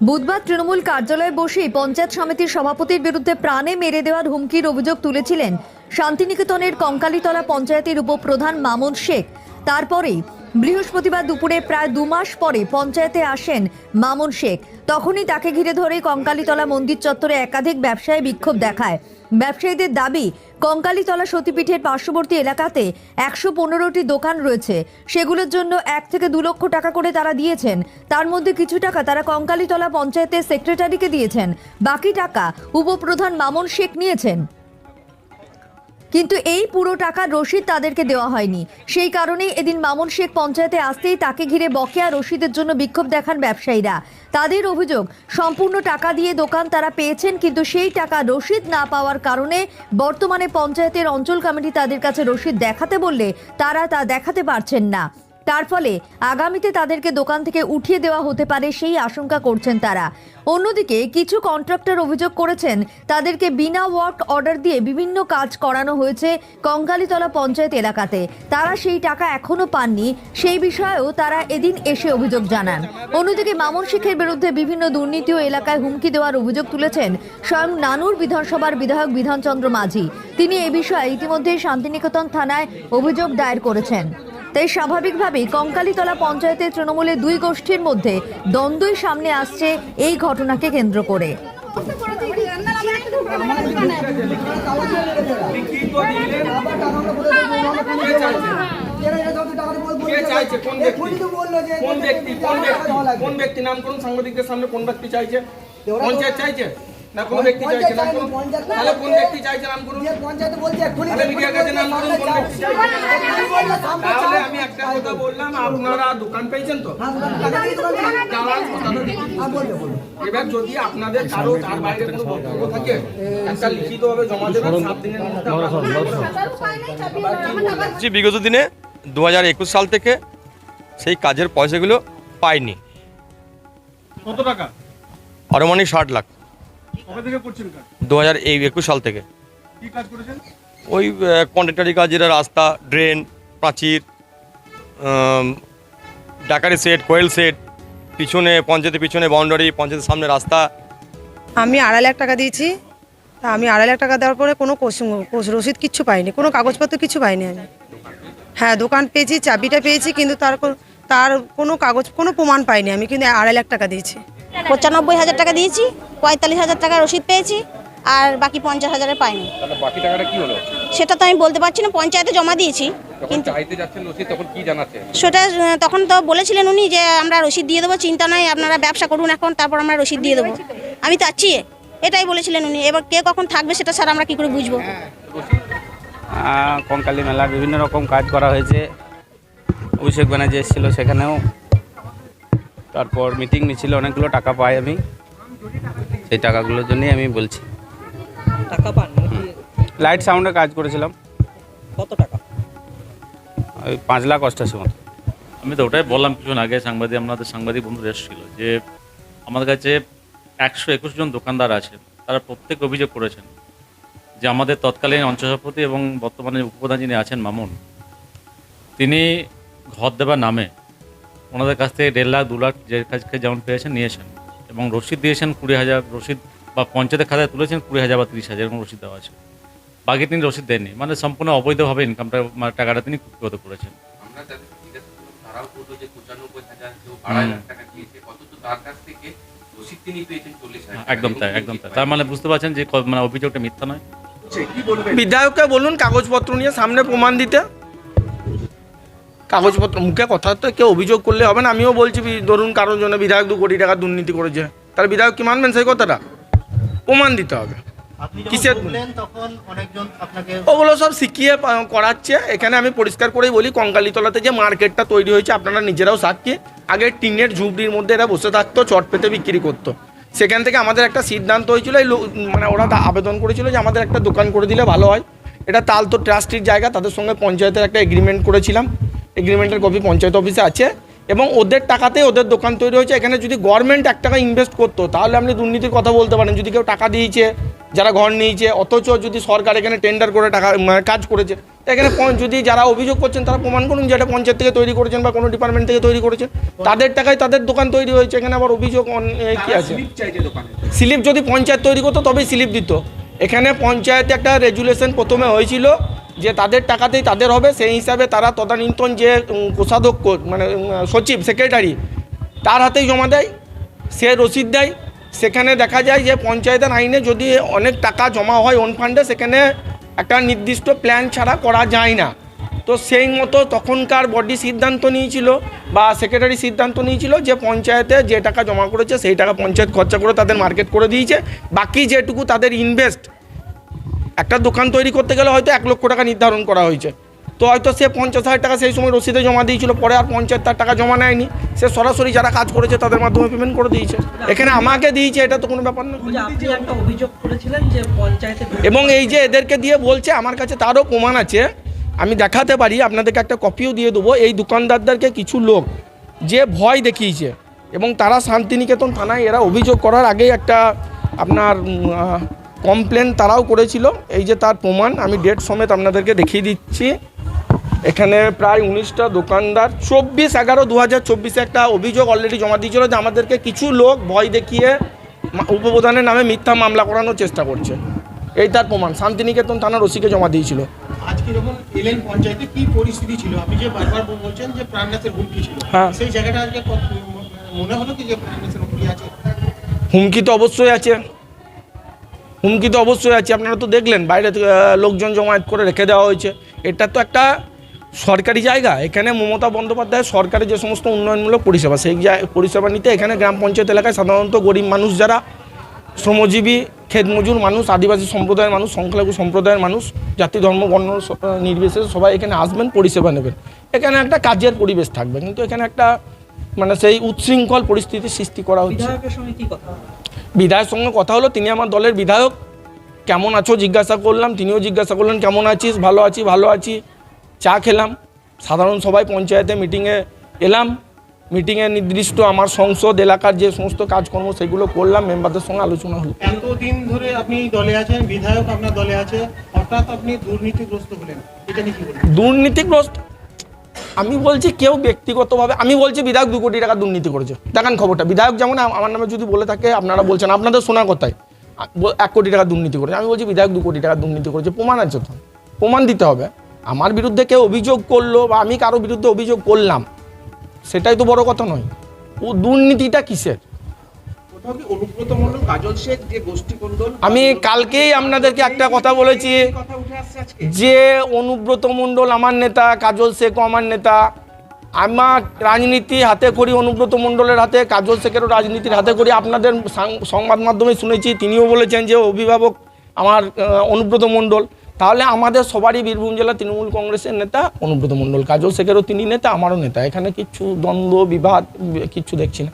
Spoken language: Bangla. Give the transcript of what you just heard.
বুধবার তৃণমূল কার্যালয়ে বসেই পঞ্চায়েত সমিতির সভাপতির বিরুদ্ধে প্রাণে মেরে দেওয়ার হুমকির অভিযোগ তুলেছিলেন শান্তিনিকেতনের কঙ্কালীতলা পঞ্চায়েতের উপপ্রধান মামুন শেখ। তারপরেই বৃহস্পতিবার দুপুরে প্রায় দু মাস পরে পঞ্চায়েতে আসেন মামুন শেখ। তখনই তাকে ঘিরে ধরে কঙ্কালীতলা মন্দির চত্বরে একাধিক ব্যবসায়ী বিক্ষোভ দেখায়। ব্যবসায়ীদের দাবি, কঙ্কালীতলা সতীপীঠের পার্শ্ববর্তী এলাকাতে একশো পনেরোটি দোকান রয়েছে। সেগুলোর জন্য এক থেকে দু লক্ষ টাকা করে তারা দিয়েছেন। তার মধ্যে কিছু টাকা তারা কঙ্কালীতলা পঞ্চায়েতের সেক্রেটারিকে দিয়েছেন। বাকি টাকা উপপ্রধান মামুন শেখ নিয়েছেন। কিন্তু এই পুরো টাকার রসিদ তাদেরকে দেওয়া হয়নি। সেই কারণেই এদিন মামুন শেখ পঞ্চায়েতে আসতেই তাকে ঘিরে বকেয়া রসিদের জন্য বিক্ষোভ দেখান ব্যবসায়ীরা। তাদের অভিযোগ, সম্পূর্ণ টাকা দিয়ে দোকান তারা পেয়েছেন, কিন্তু সেই টাকা রসিদ না পাওয়ার কারণে বর্তমানে পঞ্চায়েতের অঞ্চল কমিটি তাদের কাছে রসিদ দেখাতে বললে তারা তা দেখাতে পারছেন না। তার ফলে আগামীতে তাদেরকে দোকান থেকে উঠিয়ে দেওয়া হতে পারে সেই আশঙ্কা করছেন তারা। অন্যদিকে কিছু কন্ট্রাক্টর অভিযোগ করেছেন, তাদেরকে বিনা ওয়ার্ক অর্ডার দিয়ে বিভিন্ন কাজ করানো হয়েছে কঙ্কালীতলা পঞ্চায়েত এলাকাতে। তারা সেই টাকা এখনও পাননি, সেই বিষয়েও তারা এদিন এসে অভিযোগ জানান। অন্যদিকে মামুন শেখের বিরুদ্ধে বিভিন্ন দুর্নীতি ও এলাকায় হুমকি দেওয়ার অভিযোগ তুলেছেন স্বয়ং নানুর বিধানসভার বিধায়ক বিধানচন্দ্র মাঝি। তিনি এ বিষয়ে ইতিমধ্যে শান্তিনিকেতন থানায় অভিযোগ দায়ের করেছেন। তাই স্বাভাবিকভাবেই কঙ্কালীতলা পঞ্চায়েতের তৃণমূলের দুই গোষ্ঠীর মধ্যে দ্বন্দ্বই সামনে আসছে এই ঘটনাকে কেন্দ্র করে। কোন ব্যক্তি? কোন ব্যক্তি? কোন ব্যক্তি? কোন ব্যক্তি? নাম করুন সাংবাদিকদের সামনে কোন ব্যক্তি চাইছে? পঞ্চায়েত চাইছে? না কোন ব্যক্তি চাইছে নাম করুন তাহলে কোন ব্যক্তি চাইছে নাম করুন তাহলে মিডিয়ার কাছে নাম করুন কোন ব্যক্তি তাহলে আমি একটা কথা বললাম আপনারা দোকান পেয়েছেন তো? দাঁড়ান, কথাটা দেখুন। এবার যদি আপনাদের কারও তার বাইরে কোনো বক্তব্য থাকে একটা লিখিতভাবে জমা দেবেন সাত দিনের মধ্যে বিগত দিনে দু হাজার একুশ সাল থেকে সেই কাজের পয়সাগুলো পাইনি। কত টাকা? আনুমানিক ষাট লাখ। দু হাজার এই একুশ সাল থেকে। কি কাজ করেছেন? ওই কন্ট্রাক্টারি কাজ যেটা রাস্তা ড্রেন প্রাচীর ডাকারি সেট কোয়েল সেট পিছনে পঞ্চায়েতের পিছনে বাউন্ডারি পঞ্চায়েতের সামনে রাস্তা। আমি আড়াই লাখ টাকা দিয়েছি। তা আমি আড়াই লাখ টাকা দেওয়ার পরে কোনো রসিদ কিচ্ছু পাইনি কোনো কাগজপত্র কিছু পাইনি আমি। হ্যাঁ দোকান পেয়েছি চাবিটা পেয়েছি কিন্তু তার তার কোনো কাগজ কোনো প্রমাণ পাইনি আমি কিন্তু আড়াই লাখ টাকা দিয়েছি। পঁচানব্বই হাজার টাকা দিয়েছি। পঁয়তাল্লিশ হাজার টাকা রসিদ পেয়েছি আর বাকি পঞ্চাশ হাজারে পাইনি। বাকি টাকাটা কি হলো? সেটা তো আমি বলতে পারছি না পঞ্চায়েতে জমা দিয়েছি কিন্তু চাইতে যাচ্ছেন রসিদ তখন কি জানাচ্ছে সেটা তখন তো বলেছিলেন উনি যে আমরা রসিদ দিয়ে দেবো চিন্তা নাই আপনারা ব্যবসা করুন এখন তারপর আমরা রসিদ দিয়ে দেবো। আমি তো আছি এটাই বলেছিলেন উনি এবার কে কখন থাকবে সেটা স্যার আমরা কি করে বুঝব? কঙ্কালী মেলার বিভিন্ন রকম কাজ করা হয়েছে। অভিষেক ব্যানার্জি এসেছিল সেখানেও। তারপর মিটিং মিছিল অনেকগুলো টাকা পাই আমি। সেই টাকাগুলোর জন্যই আমি বলছি। টাকা পান লাইট সাউন্ডে কাজ করেছিলাম। কত টাকা? ওই পাঁচ লাখ অষ্টাশি মতো। আমি তো ওটাই বললাম কিছুক্ষণ আগে সাংবাদিক আমাদের সাংবাদিক বন্ধুরা এসেছিল যে আমাদের কাছে একশো একুশ জন দোকানদার আছে তারা প্রত্যেক অভিযোগ করেছেন যে আমাদের তৎকালীন অঞ্চল সভাপতি এবং বর্তমানে উপপ্রধান যিনি আছেন মামুন তিনি ঘর দেবার নামে ওনাদের কাছ থেকে দেড় লাখ দু লাখ যে কাজকে যেমন পেয়েছেন নিয়েছেন। এবং রসিদ দিয়েছেন কুড়ি হাজার রসিদ বা পঞ্চায়েতের খাতায় তুলেছেন কুড়ি হাজার বা তিরিশ হাজার এরকম রসিদ দেওয়া আছে। বাকি তিনি রসিদ দেননি। মানে সম্পূর্ণ অবৈধভাবে ইনকামটা মানে টাকাটা তিনি কুক্ষিগত করেছেন। একদম তাই একদম তাই। তার মানে বুঝতে পারছেন যে মানে অভিযোগটা মিথ্যা নয়। বিধায়ককে বলুন কাগজপত্র নিয়ে সামনে প্রমাণ দিতে। কাগজপত্র মুখে কথা তো কেউ অভিযোগ করলে হবে না। আমিও বলছি ধরুন কারোর জন্য বিধায়ক দু কোটি টাকা দুর্নীতি করেছে। তার বিধায়ক কি মানবেন সেই কথাটা? প্রমাণ দিতে হবে। কিসের ওগুলো সব শিখিয়ে করাচ্ছে। এখানে আমি পরিষ্কার করেই বলি কঙ্কালীতলাতে যে মার্কেটটা তৈরি হয়েছে আপনারা নিজেরাও সাক্ষী। আগে টিনের ঝুপড়ির মধ্যে এরা বসে থাকতো চট পেতে বিক্রি করতো। সেখান থেকে আমাদের একটা সিদ্ধান্ত হয়েছিল এই মানে ওরা আবেদন করেছিল যে আমাদের একটা দোকান করে দিলে ভালো হয়। এটা তাল তো ট্রাস্টির জায়গা তাদের সঙ্গে পঞ্চায়েতের একটা এগ্রিমেন্ট করেছিলাম। এগ্রিমেন্টের কপি পঞ্চায়েত অফিসে আছে এবং ওদের টাকাতেই ওদের দোকান তৈরি হয়েছে। এখানে যদি গভর্নমেন্ট এক টাকা ইনভেস্ট করতো তাহলে আপনি দুর্নীতির কথা বলতে পারেন। যদি কেউ টাকা দিয়েছে যারা ঘর নিয়েছে অথচ যদি সরকার এখানে টেন্ডার করে টাকা মানে কাজ করেছে তো এখানে যদি যারা অভিযোগ করছেন তারা প্রমাণ করুন যে এটা পঞ্চায়েত থেকে তৈরি করেছেন বা কোনো ডিপার্টমেন্ট থেকে তৈরি করেছেন। তাদের টাকায় তাদের দোকান তৈরি হয়েছে। এখানে আবার অভিযোগ কি আছে? স্লিপ যদি পঞ্চায়েত তৈরি করতো তবেই স্লিপ দিত। এখানে পঞ্চায়েতে একটা রেজুলেশন প্রথমে হয়েছিল যে তাদের টাকাতেই তাদের হবে, সেই হিসাবে তারা তদানীন্তন যে কোষাধ্যক্ষ মানে সচিব, সেক্রেটারি, তার হাতেই জমা দেয়, সে রসিদ দেয়। সেখানে দেখা যায় যে পঞ্চায়েতের আইনে যদি অনেক টাকা জমা হয় ওন ফান্ডে সেখানে একটা নির্দিষ্ট প্ল্যান ছাড়া করা যায় না। তো সেই মতো তখনকার বডি সিদ্ধান্ত নিয়েছিল বা সেক্রেটারি সিদ্ধান্ত নিয়েছিল যে পঞ্চায়েতে যে টাকা জমা করেছে, সেই টাকা পঞ্চায়েত খরচা করে তাদের মার্কেট করে দিয়েছে। বাকি যেটুকু তাদের ইনভেস্ট একটা দোকান তৈরি করতে গেলে হয়তো এক লক্ষ টাকা নির্ধারণ করা হয়েছে। তো হয়তো সে পঞ্চাশ হাজার টাকা সেই সময় রসিদে জমা দিয়েছিল পরে আর পঞ্চাশ হাজার টাকা জমা নেয়নি। সে সরাসরি যারা কাজ করেছে তাদের মাধ্যমে পেমেন্ট করে দিয়েছে। এখানে আমাকে দিয়েছে এটা তো কোনো ব্যাপার না। এবং এই যে এদেরকে দিয়ে বলছে আমার কাছে তারও প্রমাণ আছে। আমি দেখাতে পারি আপনাদেরকে একটা কপিও দিয়ে দেবো। এই দোকানদারদেরকে কিছু লোক যে ভয় দেখিয়েছে এবং তারা শান্তিনিকেতন থানায় এরা অভিযোগ করার আগেই একটা আপনার কমপ্লেন তারাও করেছিল। এই যে তার প্রমাণ আমি ডেট সমেত আপনাদেরকে দেখিয়ে দিচ্ছি। এখানে প্রায় উনিশটা দোকানদার চব্বিশ এগারো দু হাজার চব্বিশে একটা অভিযোগ অলরেডি জমা দিয়েছিল যে আমাদেরকে কিছু লোক ভয় দেখিয়ে উপপ্রধানের নামে মিথ্যা মামলা করানোর চেষ্টা করছে। এই তার প্রমাণ শান্তিনিকেতন থানার ওসিকে জমা দিয়েছিল। আজকে যখন এলেন পঞ্চায়েতে কি পরিস্থিতি ছিল? আপনি যে বারবার বলছেন যে প্রাণনাথের হুমকি ছিল। হ্যাঁ। হুমকি তো অবশ্যই আছে। হুমকি তো অবশ্যই আছে। আপনারা তো দেখলেন, বাইরে লোকজন জমায়েত করে রেখে দেওয়া হয়েছে। এটা তো একটা সরকারি জায়গা। এখানে মমতা বন্দ্যোপাধ্যায় সরকারি যে সমস্ত উন্নয়নমূলক পরিষেবা, সেই পরিষেবা নিতে এখানে গ্রাম পঞ্চায়েত এলাকায় সাধারণত গরিব মানুষ যারা, শ্রমজীবী ক্ষেতমজুর মানুষ, আদিবাসী সম্প্রদায়ের মানুষ, সংখ্যালঘু সম্প্রদায়ের মানুষ, জাতি, ধর্ম, বর্ণ নির্বিশেষে সবাই এখানে আসবেন, পরিষেবা নেবেন। এখানে একটা কাজের পরিবেশ থাকবে। কিন্তু এখানে একটা মানে সেই উচ্ছৃঙ্খল পরিস্থিতির সৃষ্টি করা হচ্ছে। বিধায়কের সঙ্গে কথা হলো? তিনি আমার দলের বিধায়ক। কেমন আছো? জিজ্ঞাসা করলাম তিনিও জিজ্ঞাসা করলেন কেমন আছিস? ভালো আছি ভালো আছি। চা খেলাম। সাধারণ সবাই পঞ্চায়েতে মিটিংয়ে এলাম। মিটিংয়ে নির্দিষ্ট আমার সংসদ এলাকার যে সমস্ত কাজকর্ম সেগুলো করলাম। মেম্বারদের সঙ্গে আলোচনা হলো। এতদিন ধরে আপনি দলে আছেন বিধায়ক আপনার দলে আছে। হঠাৎ আপনি দুর্নীতিগ্রস্ত হলেন। এটা নিয়ে কি বলবেন? দুর্নীতিগ্রস্ত আমি বলছি কেউ ব্যক্তিগতভাবে, আমি বলছি বিধায়ক দু কোটি টাকা দুর্নীতি করেছে। দেখান খবরটা। বিধায়ক যেমন আমার নামে যদি বলে থাকে, আপনারা বলছেন, আপনাদের শোনা কথায় এক কোটি টাকা দুর্নীতি করেছে। আমি বলছি বিধায়ক দু কোটি টাকা দুর্নীতি করেছে, প্রমাণ আছে তো। প্রমাণ দিতে হবে। আমার বিরুদ্ধে কেউ অভিযোগ করল বা আমি কারও বিরুদ্ধে অভিযোগ করলাম, সেটাই তো বড় কথা নয়। ও দুর্নীতিটা কিসের? আমি কালকেই আপনাদেরকে একটা কথা বলেছি যে অনুব্রত মণ্ডল আমার নেতা কাজল শেখও আমার নেতা আমার রাজনীতি হাতে করি অনুব্রত মণ্ডলের হাতে কাজল শেখেরও রাজনীতির হাতে করি আপনাদের সংবাদ মাধ্যমে শুনেছি তিনিও বলেছেন যে অভিভাবক আমার অনুব্রত মণ্ডল তাহলে আমাদের সবারই বীরভূম জেলা তৃণমূল কংগ্রেসের নেতা অনুব্রত মণ্ডল কাজল শেখেরও তিনি নেতা আমারও নেতা। এখানে কিছু দ্বন্দ্ব বিবাদ কিচ্ছু দেখছি না।